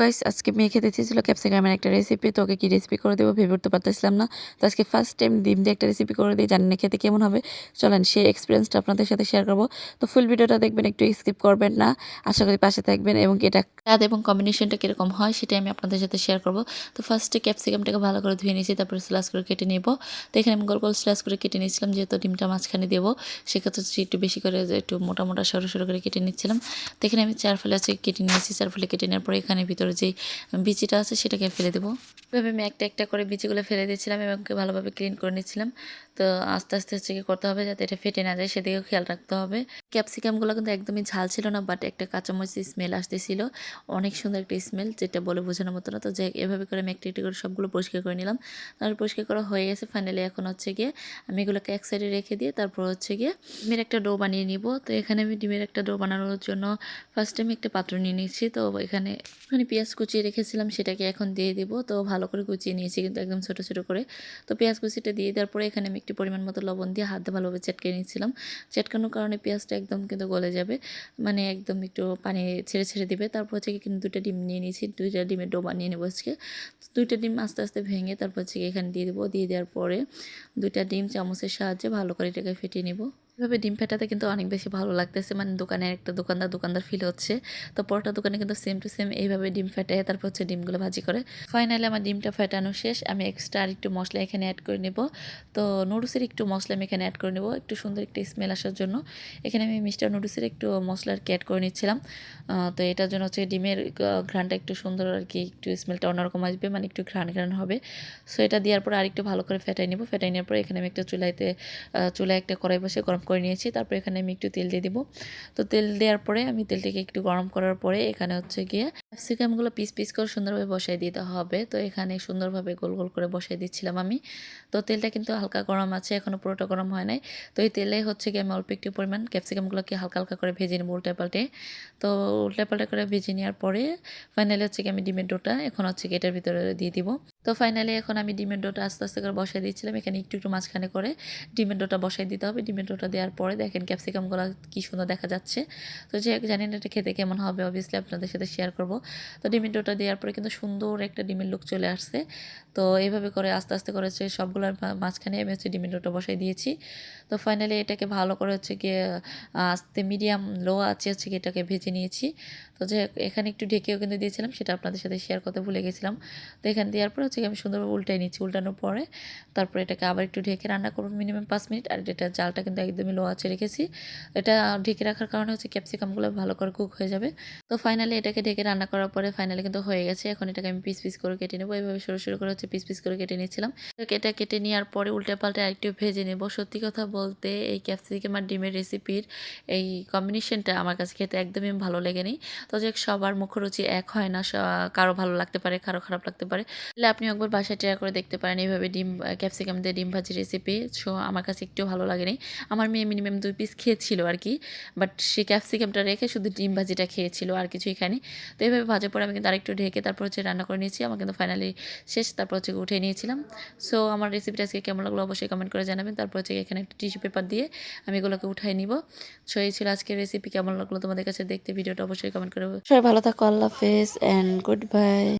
Guys, আজকে মেয়ে খেতে চেয়েছিল ক্যাপসিকামের একটা রেসিপি তো ওকে কী রেসিপি করে দেবো ভেবে উঠতে পারতেছিলাম না। তো আজকে ফার্স্ট টাইম ডিম দিয়ে একটা রেসিপি করে দিই, জানি না খেতে কেমন হবে। চলেন সেই এক্সপিরিয়েন্সটা আপনাদের সাথে শেয়ার করব। তো ফুল ভিডিওটা দেখবেন, একটু স্কিপ করবেন না। আশা করি পাশে থাকবেন এবং এটা স্বাদ এবং কম্বিনেশনটা কীরকম হয় সেটাই আমি আপনাদের সাথে শেয়ার করব। তো ফার্স্টে ক্যাপসিকামটাকে ভালো করে ধুয়ে নিয়েছি, তারপরে স্লাস করে কেটে নেব। তো এখানে আমি গোল গোল স্লাস করে কেটে নিয়েছিলাম, যেহেতু ডিমটা মাঝখানে দেবো, সেক্ষেত্রে একটু বেশি করে একটু মোটা মোটা সরু সরু করে কেটে নিচ্ছিলাম। তো এখানে আমি চার ফলে আছে কেটে নিয়েছি, চার ফলে কেটে নেওয়ার পরে এখানে যে বিচিটা আছে সেটাকে ফেলে দেবো। এভাবে আমি একটা একটা করে বিচিগুলো ফেলে দিয়েছিলাম এবং ভালোভাবে ক্লিন করে নিচ্ছিলাম তো আস্তে আস্তে হচ্ছে কি করতে হবে যাতে এটা ফেটে না যায়, সেদিকেও খেয়াল রাখতে হবে। ক্যাপসিকামগুলো কিন্তু একদমই ঝাল ছিল না বাট একটা কাঁচামরিচ স্মেল আসতেছিল। অনেক সুন্দর একটা স্মেল যেটা বলে বোঝানোর মতো না। তো যে এভাবে করে আমি একটা একটি করে সবগুলো পরিষ্কার করে নিলাম। তারপর পরিষ্কার করা হয়ে গেছে ফাইনালি এখন হচ্ছে গিয়ে আমি এগুলোকে এক সাইডে রেখে দিয়ে তারপর হচ্ছে গিয়ে ডিমের একটা ডো বানিয়ে নিব। তো এখানে আমি ডিমের একটা ডো বানানোর জন্য ফার্স্ট আমি একটা পাত্র নিয়ে নিচ্ছি। তো এখানে এখানে পেঁয়াজ কুচিয়ে রেখেছিলাম, সেটাকে এখন দিয়ে দিব। তো ভালো করে কুচিয়ে নিয়েছি, কিন্তু একদম ছোটো ছোটো করে। তো পেঁয়াজ কুচিটা দিয়ে দেওয়ার পরে এখানে আমি একটু পরিমাণ মতো লবণ দিয়ে হাত ভালোভাবে চেটকে নিয়েছিলাম। চেটকানোর কারণে পেঁয়াজটা একদম কিন্তু গলে যাবে। মানে একদম একটু পানি ছেড়ে ছেড়ে দিবে। তারপর হচ্ছে কিন্তু দুটো ডিম নিয়ে নিয়েছি, দুইটা ডিমের ডোবা নিয়ে নেব আজকে। দুইটা ডিম আস্তে আস্তে ভেঙে তারপর হচ্ছে এখানে দিয়ে দেবো। দিয়ে দেওয়ার পরে দুইটা ডিম চামচের সাহায্যে ভালো করে এটাকে ফেটিয়ে নেব। এভাবে ডিম ফেটাতে কিন্তু অনেক বেশি ভালো লাগতেছে। মানে দোকানের একটা দোকানদার দোকানদার ফিল হচ্ছে। তো পরোটা দোকানে কিন্তু সেম টু সেম এইভাবে ডিম ফেটায় তারপর হচ্ছে ডিমগুলো ভাজি করে। ফাইনালি আমার ডিমটা ফেটানো শেষ। আমি এক্সট্রা আর একটু মশলা এখানে অ্যাড করে নেব। তো নুডলসের একটু মশলা আমি এখানে অ্যাড করে নেব। একটু সুন্দর একটু স্মেল আসার জন্য। এখানে আমি মিস্টার নুডলসের একটু মশলা আর কি অ্যাড করে নিচ্ছিলাম। তো এটার জন্য হচ্ছে ডিমের ঘ্রানটা একটু সুন্দর আর কি, একটু স্মেলটা অন্যরকম আসবে। মানে একটু ঘ্রাণ ঘ্রাণ হবে। সো এটা দেওয়ার পর আর একটু ভালো করে ফেটাই নেব। ফেটাই নেওয়ার পর এখানে আমি একটা চুলাইতে চুলায় একটা কড়াই বসে গরম করে নিয়েছি। তারপর এখানে আমি একটু তেল দিয়ে দিব। তো তেল দেওয়ার পরে আমি তেলটাকে একটু গরম করার পরে এখানে হচ্ছে গিয়ে ক্যাপসিকামগুলো পিস পিস করে সুন্দরভাবে বসাই দিতে হবে। তো এখানে সুন্দরভাবে গোল গোল করে বসাই দিচ্ছিলাম আমি। তো তেলটা কিন্তু হালকা গরম আছে এখনও পুরোটা গরম হয় নাই। তো এই তেলে হচ্ছে গিয়ে আমি অল্প একটু পরিমাণ ক্যাপসিকামগুলোকে হালকা হালকা করে ভেজে নেব উল্টে পাল্টে। তো উল্টে পাল্টে করে ভেজে নেওয়ার পরে ফাইনালি হচ্ছে গিয়ে আমি ডিমের ডোটা এখন হচ্ছে গিয়ে এটার ভিতরে দিয়ে দিব। তো ফাইনালি এখন আমি ডিমের ডোটা আস্তে আস্তে করে বসাই দিচ্ছিলাম এখানে একটু একটু মাঝখানে করে ডিমের ডোটা বসাই দিতে হবে। ডিমের ডোটা দেওয়ার পরে দেখেন ক্যাপসিকামগুলো কী সুন্দর দেখা যাচ্ছে। তো যে জানি না এটা খেতে কেমন হবে অবভিয়াসলি আপনাদের সাথে শেয়ার করব। তো ডিমের ডোটা দেওয়ার পরে কিন্তু সুন্দর একটা ডিমের লুক চলে আসছে। তো এইভাবে করে আস্তে আস্তে করে হচ্ছে সবগুলোর মাঝখানে আমি হচ্ছে ডিমের ডোটা বসাই দিয়েছি। তো ফাইনালি এটাকে ভালো করে হচ্ছে গিয়ে আস্তে মিডিয়াম লো আছে হচ্ছে গিয়ে এটাকে ভেজে নিয়েছি। তো যে এখানে একটু ঢেকেও কিন্তু দিয়েছিলাম, সেটা আপনাদের সাথে শেয়ার করতে ভুলে গেছিলাম। তো এখানে দেওয়ার পরে হচ্ছে আমি সুন্দরভাবে উল্টাই নিচ্ছি, উল্টানোর পরে তারপরে এটাকে আবার একটু ঢেকে রান্না করব মিনিমাম পাঁচ মিনিট। আর এটা জালটা কিন্তু একদমই লো আছে রেখেছি। এটা ঢেকে রাখার কারণে হচ্ছে ক্যাপসিকামগুলো ভালো করে কুক হয়ে যাবে। তো ফাইনালি এটাকে ঢেকে রান্না করার পরে ফাইনালি কিন্তু হয়ে গেছে। এখন এটাকে আমি পিস পিস করে কেটে নেব। এইভাবে সরু সরু করে হচ্ছে পিস পিস করে কেটে নিয়েছিলাম। তো এটা কেটে নেওয়ার পরে উল্টে পাল্টে আরেকটু ভেজে নেব। সত্যি কথা বলতে এই ক্যাপসিকাম আর ডিমের রেসিপির এই কম্বিনেশনটা আমার কাছে খেতে একদমই ভালো লেগেনি। তো যে সবার মুখরুচি এক হয় না। কারও ভালো লাগতে পারে, কারও খারাপ লাগতে পারে। আপনি একবার বাসায় ট্রাই করে দেখতে পারেন। এইভাবে ডিম ক্যাপসিকাম দিয়ে ডিম ভাজি রেসিপি সো আমার কাছে একটু ভালো লাগেনি। আমার মেয়ে মিনিমাম দুই পিস খেয়েছিল আর কি বাট সে ক্যাপসিকামটা রেখে শুধু ডিম ভাজিটা খেয়েছিল, আর কিছুই খায়নি। তো এইভাবে ভাজার পরে আমি কিন্তু আরেকটু ঢেকে তারপর হচ্ছে রান্না করে নিয়েছি। আমার কিন্তু ফাইনালি শেষ, তারপর হচ্ছে উঠে নিয়েছিলাম। সো আমার রেসিপিটা আজকে কেমন লাগল অবশ্যই কমেন্ট করে জানাবেন। তারপর হচ্ছে এখানে একটা টিস্যু পেপার দিয়ে আমি এগুলোকে উঠাই নিব। সো এই ছিল আজকের রেসিপি কেমন লাগল তোমাদের কাছে দেখতে? ভিডিওটা অবশ্যই কমেন্ট করে সবাই ভালো থাকো, আল্লাহ হাফেজ অ্যান্ড গুড বাই